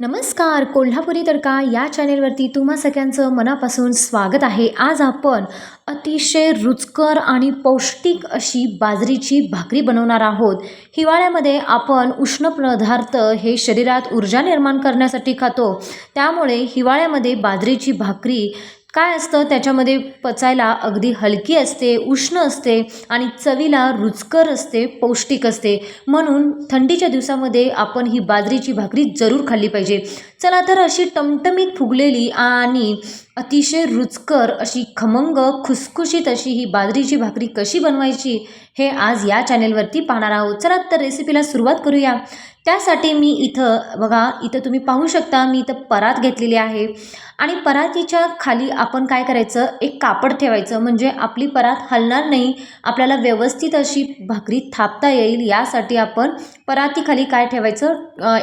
नमस्कार कोल्हापुरी तडका या चॅनेलवरती तुम्हा सगळ्यांचं मनापासून स्वागत आहे. आज आपण अतिशय रुचकर आणि पौष्टिक अशी बाजरीची भाकरी बनवणार आहोत. हिवाळ्यामध्ये आपण उष्ण पदार्थ हे शरीरात ऊर्जा निर्माण करण्यासाठी खातो. त्यामुळे हिवाळ्यामध्ये बाजरीची भाकरी काय असतं? त्याच्यामध्ये पचायला अगदी हलकी असते उष्ण असते आणि चवीला रुचकर असते पौष्टिक असते. म्हणून थंडीच्या दिवसामध्ये आपण ही बाजरीची भाकरी जरूर खाल्ली पाहिजे. चला तर अशी टमटमीत फुगलेली आणि अतिशय रुचकर अशी खमंग खुसखुशीत अशी ही बाजरीची भाकरी कशी बनवायची हे आज या चॅनेलवरती पाहणार आहोत. चला तर रेसिपीला सुरुवात करूया. त्यासाठी मी इथं बघा इथं तुम्ही पाहू शकता मी इथं परात घेतलेली आहे. आणि परातीच्या खाली आपण काय करायचं? एक कापड ठेवायचं. म्हणजे आपली परात हलणार नाही. आपल्याला व्यवस्थित अशी भाकरी थापता येईल. यासाठी आपण परातीखाली काय ठेवायचं?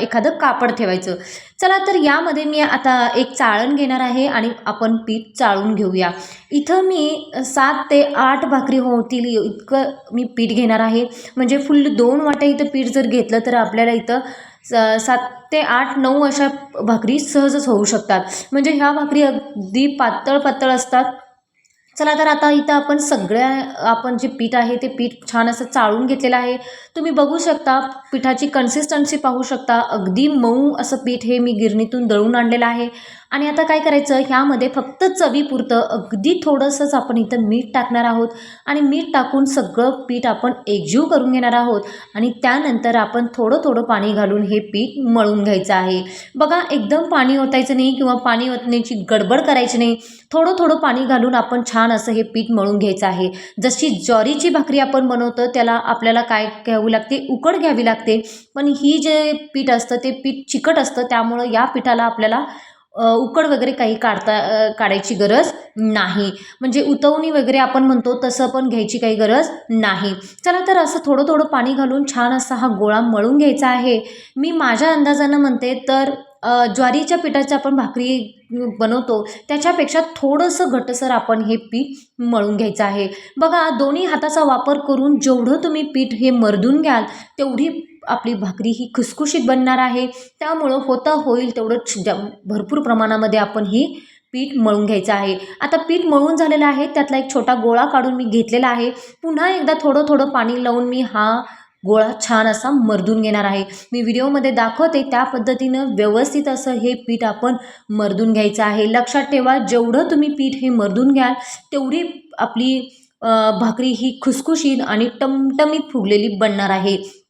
एखादं कापड ठेवायचं. चला तर यामध्ये मी आता एक चाळण घेणार आहे आणि आपण पीठ चाळून घेऊया. इथं मी सात ते आठ भाकरी होतील इतकं मी पीठ घेणार आहे. म्हणजे फुल दोन वाट्या इथं पीठ जर घेतलं तर आपल्याला इथं स सात ते आठ नऊ अशा भाकरी सहजच होऊ शकतात. म्हणजे ह्या भाकरी अगदी पातळ पातळ असतात. चला तर आता इथं आपण सगळ्या आपण जे पीठ आहे ते पीठ छान असं चाळून घेतलेलं आहे. तुम्ही बघू शकता पिठाची कन्सिस्टन्सी पाहू शकता. अगदी मऊ असं पीठ हे मी गिरणीतून दळून आणलेलं आहे. आणि आता काय करायचं? ह्यामध्ये फक्त चवीपुरतं अगदी थोडंसंच आपण इथं मीठ टाकणार आहोत. आणि मीठ टाकून सगळं पीठ आपण एकजीव करून घेणार आहोत. आणि त्यानंतर आपण थोडं थोडं पाणी घालून हे पीठ मळून घ्यायचं आहे. बघा एकदम पाणी ओतायचं नाही किंवा पाणी ओतण्याची गडबड करायची नाही. थोडं थोडं पाणी घालून आपण छान असं हे पीठ मळून घ्यायचं आहे. जशी ज्वारीची भाकरी आपण बनवतो त्याला आपल्याला काय घ्यावी लागते? उकड घ्यावी लागते. पण ही जे पीठ असतं ते पीठ चिकट असतं. त्यामुळं या पिठाला आपल्याला उकड वगैरे काही काढता काढायची गरज नाही. म्हणजे उतवणी वगैरे आपण म्हणतो तसं पण घ्यायची काही गरज नाही. चला तर असं थोडं थोडं पाणी घालून छान असा हा गोळा मळून घ्यायचा आहे. मी माझ्या अंदाजानं म्हणते तर ज्वारीच्या पिठाच्या आपण भाकरी बनवतो त्याच्यापेक्षा थोडंसं घटसर आपण हे पीठ मळून घ्यायचं आहे. बघा दोन्ही हाताचा वापर करून जेवढं तुम्ही पीठ हे मर्दून घ्याल तेवढी आपली भाकरी ही खुसखुशीत बनणार आहे. त्यामुळं होता होईल तेवढं छ- भरपूर प्रमाणामध्ये आपण ही पीठ मळून घ्यायचं आहे. आता पीठ मळून झालेलं आहे. त्यातला एक छोटा गोळा काढून मी घेतलेला आहे. पुन्हा एकदा थोडं थोडं पाणी लावून मी हा गोळा छान असा मर्दून घेणार आहे. मी व्हिडिओमध्ये दाखवते त्या पद्धतीनं व्यवस्थित असं हे पीठ आपण मर्दून घ्यायचं आहे. लक्षात ठेवा जेवढं तुम्ही पीठ हे मर्दून घ्याल तेवढी आपली भाकरी ही खुसखुशीत आणि टमटमीत फुगलेली बनणार आहे.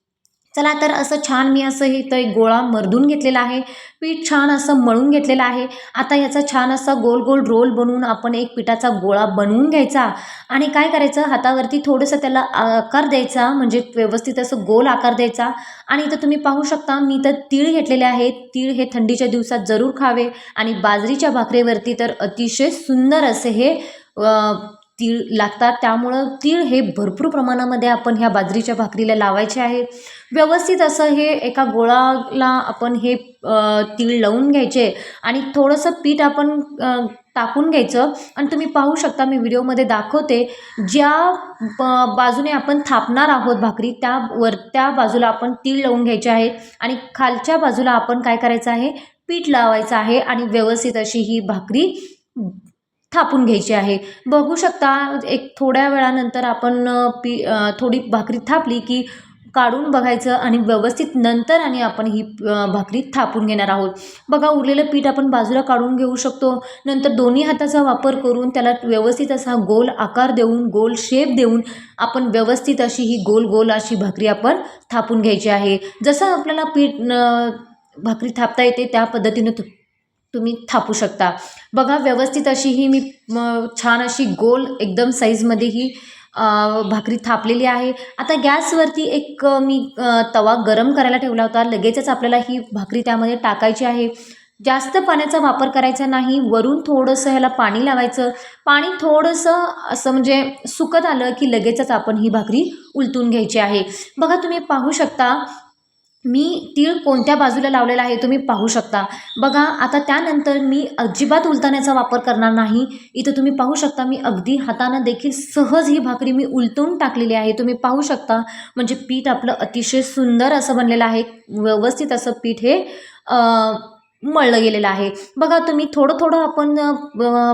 चला तर असं छान मी असं हे तर एक गोळा मर्दून घेतलेला आहे. पीठ छान असं मळून घेतलेलं आहे. आता याचा छान असा गोल गोल रोल बनवून आपण एक पिठाचा गोळा बनवून घ्यायचा. आणि काय करायचं? हातावरती थोडंसं त्याला आकार द्यायचा म्हणजे व्यवस्थित असं गोल आकार द्यायचा. आणि इथं तुम्ही पाहू शकता मी तर तीळ घेतलेले आहे. तीळ हे थंडीच्या दिवसात जरूर खावे. आणि बाजरीच्या भाकरीवरती तर अतिशय सुंदर असे हे तीळ लागतात. त्यामुळं तीळ हे भरपूर प्रमाणामध्ये आपण ह्या बाजरीच्या भाकरीला लावायचे आहे. व्यवस्थित असं हे एका गोळाला आपण हे तीळ लावून घ्यायचे आणि थोडंसं पीठ आपण टाकून घ्यायचं. आणि तुम्ही पाहू शकता मी व्हिडिओमध्ये दाखवते ज्या बाजूने आपण थापणार आहोत भाकरी त्या वर त्या बाजूला आपण तीळ लावून घ्यायचे आहे. आणि खालच्या बाजूला आपण काय करायचं आहे? पीठ लावायचं आहे आणि व्यवस्थित अशी ही भाकरी थापून घ्यायची आहे. बघू शकता एक थोड्या वेळानंतर आपण पी थोडी भाकरी थापली की काढून बघायचं आणि व्यवस्थित नंतर आणि आपण ही भाकरी थापून घेणार आहोत. बघा उरलेलं पीठ आपण बाजूला काढून घेऊ शकतो. नंतर दोन्ही हाताचा वापर करून त्याला व्यवस्थित असा गोल आकार देऊन गोल शेप देऊन आपण व्यवस्थित अशी ही गोल गोल अशी भाकरी आपण थापून घ्यायची आहे. जसं आपल्याला पीठ भाकरी थापता येते त्या पद्धतीनं तुम्ही थापू शकता. बघा व्यवस्थित अशी ही मी छान अशी गोल एकदम साईजमध्ये ही भाकरी थापलेली आहे. आता गॅसवरती एक मी तवा गरम करायला ठेवला होता. लगेचच आपल्याला ही भाकरी त्यामध्ये टाकायची आहे. जास्त पाण्याचा वापर करायचा नाही. वरून थोडंसं ह्याला पाणी लावायचं. पाणी थोडंसं असं म्हणजे सुकत आलं की लगेचच आपण ही भाकरी उलटून घ्यायची आहे. बघा तुम्ही पाहू शकता मी तीळ कोणत्या बाजूला लावलेला आहे तुम्ही पाहू शकता. बघा आता त्यानंतर मी अजिबात उलटण्याचा वापर करणार नाही. इथं तुम्ही पाहू शकता मी अगदी हातानं देखील सहज ही भाकरी मी उलटून टाकलेली आहे. तुम्ही पाहू शकता म्हणजे पीठ आपलं अतिशय सुंदर असं बनलेलं आहे. व्यवस्थित असं पीठ हे मळलं गेलेलं आहे. बघा तुम्ही थोडं थोडं आपण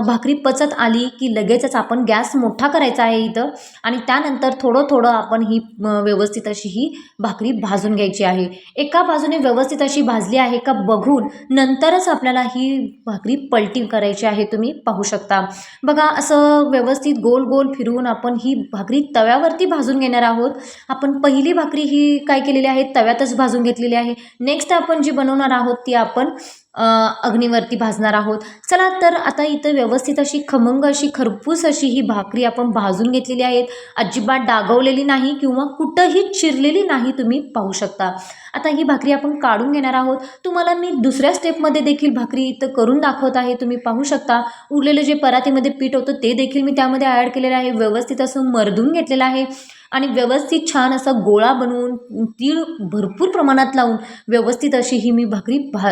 भाकरी पचत आली की लगेचच आपण गॅस मोठा करायचा आहे इथं आणि त्यानंतर थोडं थोडं आपण ही व्यवस्थित अशी ही भाकरी भाजून घ्यायची आहे. एका बाजूने व्यवस्थित अशी भाजली आहे का बघून नंतरच आपल्याला ही भाकरी पलटी करायची आहे तुम्ही पाहू शकता. बघा असं व्यवस्थित गोल गोल फिरवून आपण ही भाकरी तव्यावरती भाजून घेणार आहोत. आपण पहिली भाकरी ही काय केलेली आहे? तव्यातच भाजून घेतलेली आहे. नेक्स्ट आपण जी बनवणार आहोत ती आपण अग्नीवरती भाजणार आहोत. चला तर आता इथं व्यवस्थित अशी खमंग अशी खरपूस अशी ही भाकरी आपण भाजून घेतलेली आहेत. अजिबात डागवलेली नाही किंवा कुठंही चिरलेली नाही तुम्ही पाहू शकता. आता ही भाकरी आपण काढून घेणार आहोत. तुम्हाला मी दुसऱ्या स्टेपमध्ये देखील भाकरी इथं करून दाखवत आहे. तुम्ही पाहू शकता. उरलेलं जे परातीमध्ये पीठ होतं ते देखील मी त्यामध्ये ॲड केलेलं आहे. व्यवस्थित असं मर्दून घेतलेलं आहे. आणि व्यवस्थित छान असा गोळा बनवून तीळ भरपूर प्रमाणात लावून व्यवस्थित अशी ही मी भाकरी भा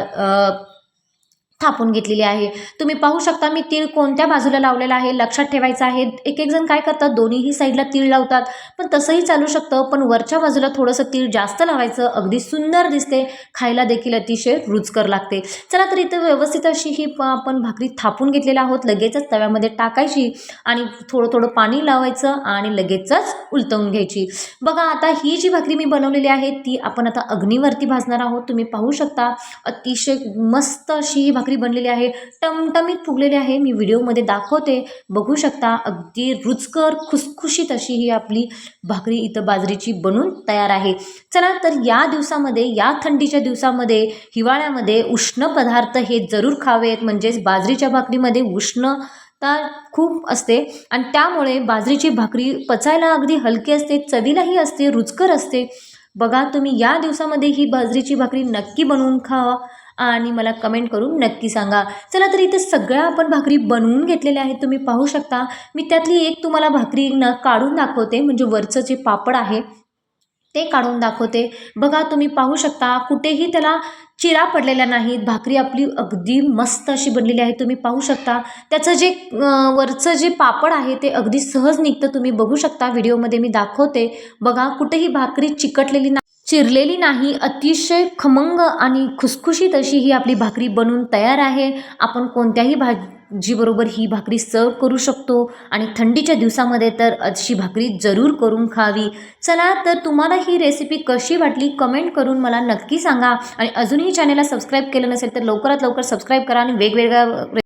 थापून घेतलेली आहे. तुम्ही पाहू शकता मी तीळ कोणत्या बाजूला लावलेला आहे लक्षात ठेवायचं आहे. एक एक जण काय करतात दोन्हीही साईडला तीळ लावतात. पण तसंही चालू शकतं पण वरच्या बाजूला थोडंसं तीळ जास्त लावायचं अगदी सुंदर दिसते. खायला देखील अतिशय रुचकर लागते. चला तर इथं व्यवस्थित अशी ही प- आपण भाकरी थापून घेतलेली आहोत. लगेचच तव्यामध्ये टाकायची आणि थोडं थोडं पाणी लावायचं आणि लगेचच उलटवून घ्यायची. बघा आता ही जी भाकरी मी बनवलेली आहे ती आपण आता अग्नीवरती भाजणार आहोत. तुम्ही पाहू शकता अतिशय मस्त अशी ही भाकरी भाकरी बनलेली आहे टमटमीत फुगलेली आहे. मी व्हिडिओमध्ये दाखवते. बघू शकता अगदी रुचकर खुसखुशीत अशी ही आपली भाकरी इथं बाजरीची बनून तयार आहे. चला तर या दिवसामध्ये या थंडीच्या दिवसामध्ये हिवाळ्यामध्ये उष्ण पदार्थ हे जरूर खावेत. म्हणजेच बाजरीच्या भाकरीमध्ये उष्णता खूप असते. आणि त्यामुळे बाजरीची भाकरी पचायला अगदी हलकी असते चवीलाही असते रुचकर असते. बघा तुम्ही या दिवसामध्ये ही बाजरीची भाकरी नक्की बनवून खावा आणि मला कमेंट करून नक्की सांगा. चला तर इथे सगळ्या आपण भाकरी बनवून घेतलेल्या आहेत. तुम्ही पाहू शकता. मी त्यातली एक तुम्हाला भाकरी न काढून दाखवते. म्हणजे वरचं जे पापड आहे ते काढून दाखवते. बघा तुम्ही पाहू शकता. कुठेही त्याला चिरा पडलेल्या नाहीत. भाकरी आपली अगदी मस्त अशी बनलेली आहे. तुम्ही पाहू शकता. त्याचं जे वरचं जे पापड आहे ते अगदी सहज निघतं. तुम्ही बघू शकता. व्हिडिओमध्ये मी दाखवते. बघा कुठेही भाकरी चिकटलेली नाही चिरलेली नाही अतिशय खमंग आणि खुसखुशीत अशी ही आपली भाकरी बनून तयार आहे. आपण कोणत्याही भाजीबरोबर ही भाकरी सर्व करू शकतो आणि थंडीच्या दिवसामध्ये तर अशी भाकरी जरूर करून खावी. चला तर तुम्हाला ही रेसिपी कशी वाटली कमेंट करून मला नक्की सांगा. आणि अजूनही चॅनलला सबस्क्राईब केलं नसेल तर लवकरात लवकर सबस्क्राईब करा आणि वेगवेगळ्या